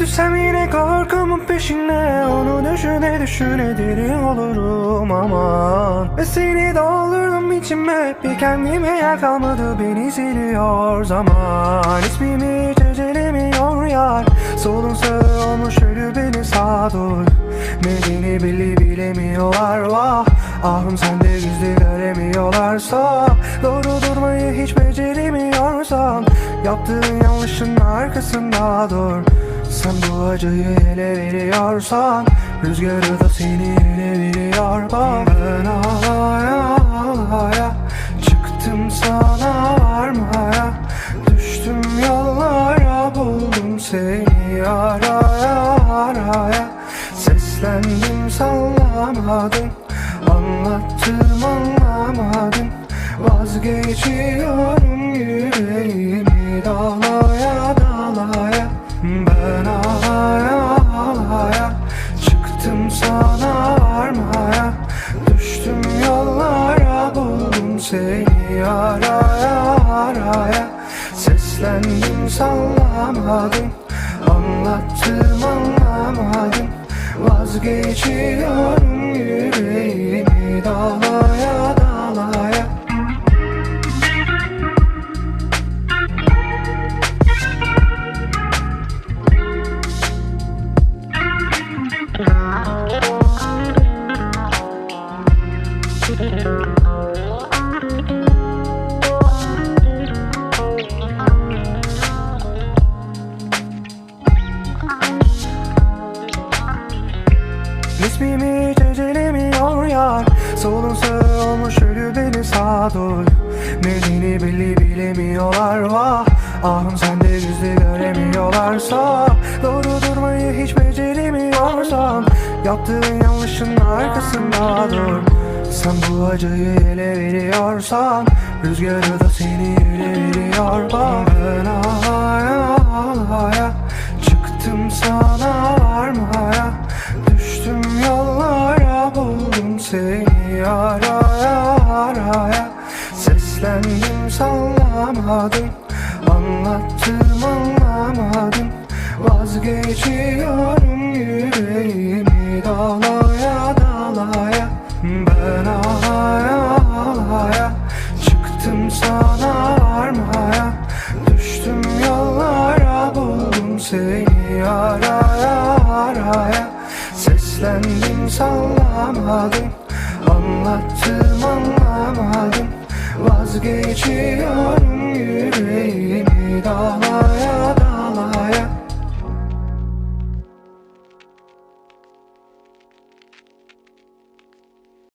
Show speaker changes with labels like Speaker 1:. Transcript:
Speaker 1: Düşsem yine korkumun peşine Onu düşüne düşüne deli olurum aman Ve seni doldurdum içime Bir kendime yer kalmadı beni siliyor zaman. İsmimi hiç yar Solun sağı olmuş ölü beni sağdur Nedeni belli bilemiyorlar. Vah! Ahım sende gizli göremiyorlarsa Doğru durmayı hiç beceremiyorsan Yaptığın yanlışın arkasında dur. Sen bu acıyı ele veriyorsan Rüzgarı da seni ele veriyor. Bak Seslendim sallamadım. Anlattım anlamadın Vazgeçiyorum yüreğimi dalaya dalaya. Ben ağlaya ağlaya. Çıktım sana varmaya. Düştüm yollara buldum seni araya araya. Seslendim sallamadım. Anlattım anlamadım Vazgeçiyorum yüreğimi dalaya dalaya İsmimi hiç ecelemiyor yar. Solun sağı olmuş ölü beni sağdur Nedeni belli bilemiyorlar vah. Ahım sende gizli göremiyorlarsa. Doğru durmayı hiç beceremiyorsan Yaptığın yanlışın arkasında dur. Sen bu acıyı ele veriyorsan Rüzgarı da seni ele veriyor. Bak ağlaya ağlaya Çıktım sana varmaya sallamadım Anlattım anlamadım. Vazgeçiyorum yüreğimi dalaya dalaya. Ben ağlaya ağlaya. Çıktım sana varmaya. Düştüm yollara buldum seni araya araya. Seslendim sallamadım. Anlattım anlamadım Vazgeçiyorum yüreğimi dalaya